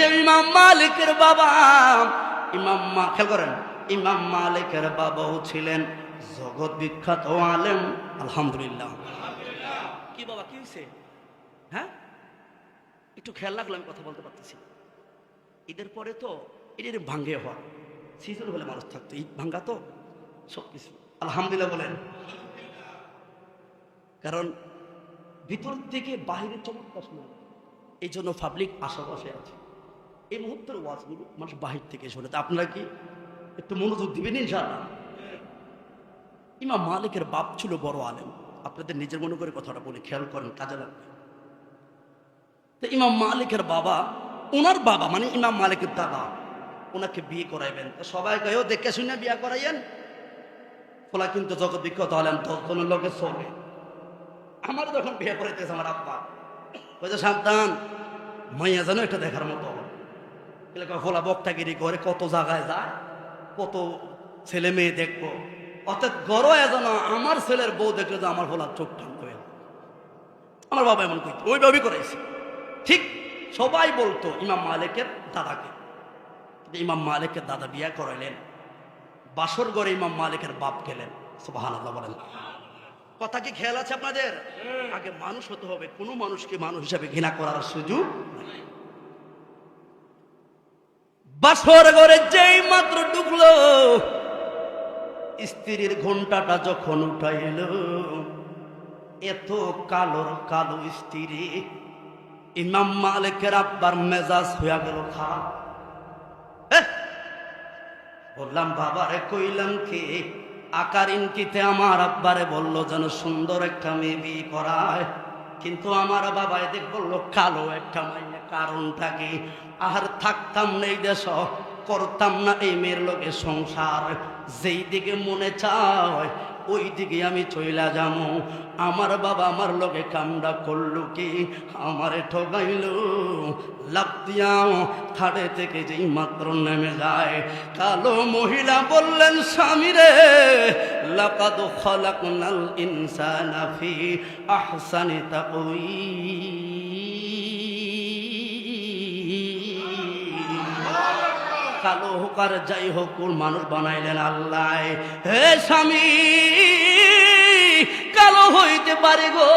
যে ইমাম মালিকের বাবা। ইমাম মা খেয়াল করেন, ইমাম মালিকের বাবাও ছিলেন জগৎ বিখ্যাত আলেম। আলহামদুলিল্লাহ। কি বাবা, কি হয়েছে হ্যাঁ? একটু খেয়াল রাখলে আমি কথা বলতে পারতেছি। ঈদের পরে তো ঈদের ভাঙ্গে হওয়া। সিজন হলে মানুষ থাকতো, ঈদ ভাঙ্গা তো সব কিছু আলহামদুলিল্লাহ বলেন। কারণ ভিতর থেকে বাইরে চমৎকার শোনা। এই জন্য পাবলিক আশেপাশে আছে। এই মুহূর্তের ওয়াজগুলো মানুষ বাহির থেকে শোনে। তা আপনারা কি একটু মনোযোগ দিবেন ইনশাআল্লাহ? ইমাম মালিকের বাপ ছিল বড় আলেম। আপনাদের নিজের মনে করে কথাটা বলে, খেয়াল করেন, কাজে লাগবে। তো ইমাম মালিকের বাবা, ওনার বাবা মানে ইমাম মালিকের দাদা, ওনাকে বিয়ে করাইবেন। সবাই গায়েও দেখে শুনে বিয়ে করাইয়েন? ওলা কিন্তু জগৎ বিখ্যাত হলেন দশজনের লোকে চলে আমার যখন বিয়ে করাইতেছে আমার আব্বা বলছে সাবধান, মাইয়া যেন একটা দেখার মতো এলাকা ফোলা বক্তাগিরি করে কত জায়গায় যায় কত ছেলে মেয়ে দেখব। অর্থাৎ গড় যেন আমার ছেলের বউ দেখলে যে আমার ফোলা চোখ টান করে আমার বাবা এমন করতো ওইভাবেই করেছে ঠিক সবাই বলতো ইমাম মালিকের দাদাকে। ইমাম মালিকের দাদা বিয়া করাইলেন। বাসর ঘরে ইমাম মালিকের বাপ গেলেন। সুবাহান আল্লাহ বলেন। কথা কি খেয়াল আছে আপনাদের? আগে মানুষ হতে হবে কোনো মানুষকে মানুষ হিসাবে ঘৃণা করার সুযোগ নাই। বাসর ঘরে যেই মাত্র ঢুকলো, স্ত্রীর ঘন্টাটা যখন উঠাইল, এত কালোর কালো স্ত্রী, ইমাম মালিকের আব্বার মেজাজ হইয়া গেল খা! বললাম, বাবারে, কইলাম কি, আকার ইনকিতে আমার আব্বারে বলল যেন সুন্দর একটা মেয়ে বিয়ে করায় কিন্তু আমার বাবা এদিক বলল, কালো একটা মাইনে কারণটা কি আর থাকতাম নেই দেশ, করতাম না এই মেয়ের লোকে সংসার। যেই দিকে মনে চায়, ওই দিকে আমি চইলা যাব আমার বাবা আমার লোকে কামড়া করল কি? আমারে ঠগাইল লাভ দিয়াও থাড়ে থেকে যেই মাত্র নেমে যায়। কালো মহিলা বললেন, স্বামী রে লাকাদ খলাকনাল ইনসানা ফি আহসানি কালো হোক আর যাই হোক মানুষ বানাইলেন আল্লাহ। হে স্বামী, কালো হইতে পারে গো।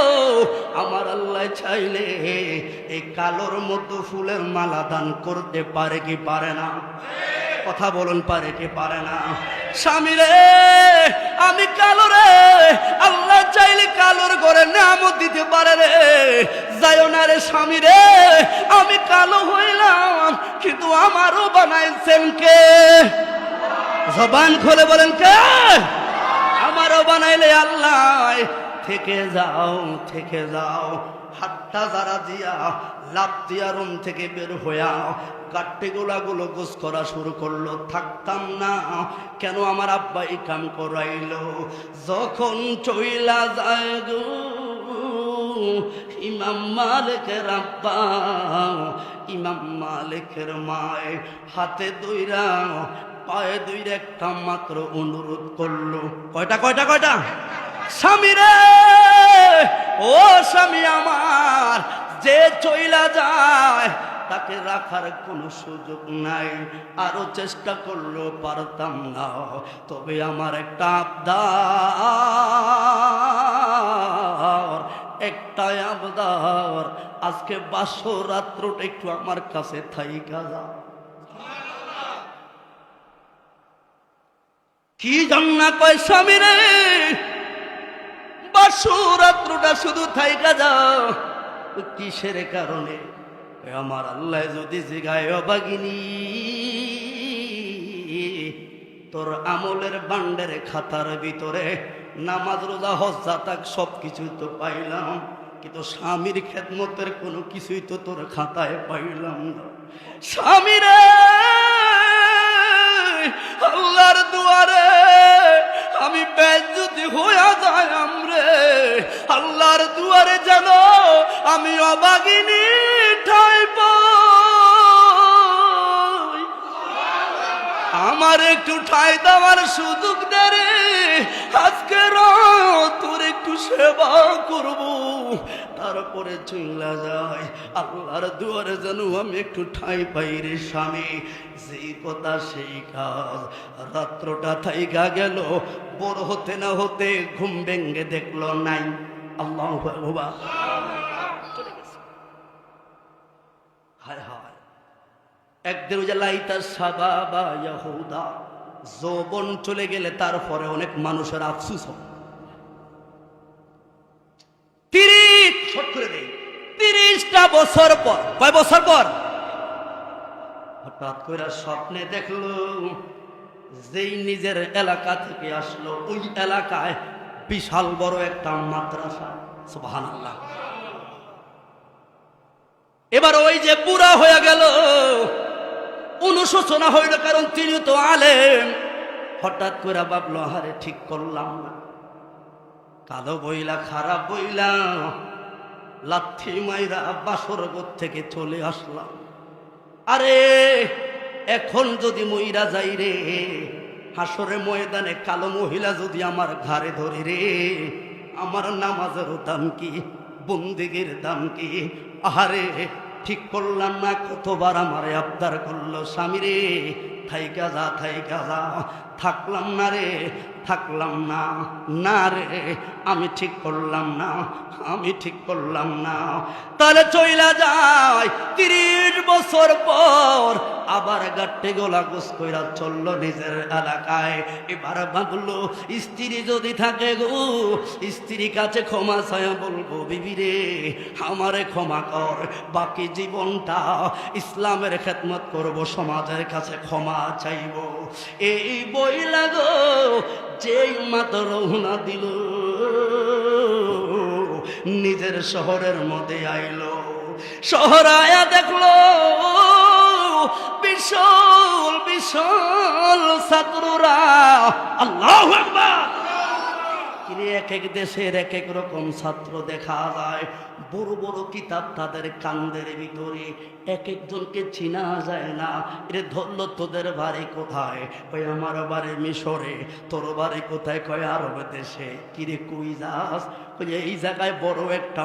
আমার আল্লাহ চাইলে এই কালোর মতো ফুলের মালা দান করতে পারে কি পারে না? কথা বলুন পারে কি পারে না। স্বামী রে, আমি কালো রে, আল্লাহ চাইলে কালোর ঘরে নামত দিতে পারে রে। যাইও না রে স্বামী রে, আমি কালো হইলাম, কিন্তু আমারও বানাইছেন কে? জবান খুলে বলেন কে? আমারও বানাইলে আল্লাহ, থেকে যাও থেকে যাও। হাতটা যারা দিয়া লাভ দিয়া রুম থেকে বের হইয়া গোলাগুলো গোস করা শুরু করল। থাকতাম না, কেন আমার আব্বা এই কাম করাইল? যখন চইলা যায় গো, ইমাম মালিকের আব্বা, ইমাম মালিকের মায় হাতে দইরা, পায়ে দইরা একটা মাত্র অনুরোধ করল। কয়টা কয়টা কয়টা? স্বামী রে ও স্বামী আমার, যে চইলা যায়, তাকে রাখার কোনো সুযোগ নাই। আরও চেষ্টা করলেও পারতাম না। তবে আমার একটা আবদার একটা আবদার, আজকে বাসো রাত্রটা একটু আমার কাছে থাইকা যা কি জন্না কয় স্বামী রে? রাত্রটা শুধু থাইকা যাও। কিসের কারণে? আমার আল্লাহ যদি জিগায় অবাগিনী তোর আমলের বান্ডের খাতার ভিতরে নামাজ, রোজা, হজ জাতাক সব কিছু তো পাইলাম। কিন্তু স্বামীর খেদমতের কোনো কিছুই তো তোর খাতায় পাইলাম না। স্বামী রে আল্লাহর দুয়ারে আমি বেজ্জুতি হইয়া যায় আমরে। আমি অবাগিনী ঠাই আমার একটু ঠাই দেওয়ার সুযোগ দে রে। আজকে তোর একটু সেবা করব। তারপরে চইলা যায় আল্লাহর দুয়ারে যেন আমি একটু ঠাই পাই রে স্বামী। যেই কথা সেই কাজ। রাত্রটা থাইকা গেল। বড় হতে না হতে ঘুম ভেঙ্গে দেখল নাই। আল্লাহ বাবা চলে গেছে হায় হায় যে লাইতা সাবাবা ইয়াহুদা। যৌবন চলে গেলে তারপরে অনেক মানুষের আফসুস হবে তিরিশ শোট করে দেই। তিরিশটা বছর পর, কয় বছর পর? হঠাৎ করে স্বপ্নে দেখল, যেই নিজের এলাকা থেকে আসলো, ওই এলাকায় বিশাল বড় একটা মাদ্রাসা। সুবহান আল্লাহ এবার ওই যে পুরা হয়ে গেল অনুশোচনা হইল কারণ তিনি তো আলেম। হঠাৎ করে ভাবলো হারে ঠিক করলাম না। কালো বইলা, খারাপ বইলা, লাথি মাইরা বাসরগত থেকে চলে আসলাম। আরে, এখন যদি মইরা যাই রে, হাসরে ময়দানে কালো মহিলা যদি আমার ঘাড়ে ধরে রে, আমার নামাজেরও দাম কি, বন্দিগির দাম কি? আহারে ঠিক করলাম না কতবার আমারে আবদার করল স্বামী রে থাইকা যা থাইকা যা। থাকলাম না রে, থাকলাম না না রে, আমি ঠিক করলাম না, আমি ঠিক করলাম না। তাহলে চইলা যায় তিরিশ বছর পর আবার গাট্টে গোলা গোস কইরা চলল নিজের এলাকায়। এবার ভাবলো, স্ত্রী যদি থাকে গো স্ত্রী কাছে ক্ষমা ছায়া বলব, বিবি রে, আমারে ক্ষমা কর। বাকি জীবনটা ইসলামের খেদমত করব, সমাজের কাছে ক্ষমা চাইব। এই বই লাগো, যেই মাত্র রওনা দিল, নিজের শহরের মধ্যে আইলো। শহর আয়া দেখল, বিশাল বিশাল ছাত্ররা, আল্লাহ এক এক দেশের এক এক রকম ছাত্র দেখা যায় বড় বড় কিতাব তাদের কান্দের ভিতরে এক একজনকে চিনা যায় না। রে ধরল, তোদের বাড়ি কোথায়? কয় আমার বাড়ি মিশরে। তোর বাড়ি কোথায়? কয়, আরব দেশে। কিরে, কই যাস? এই জায়গায় বড় একটা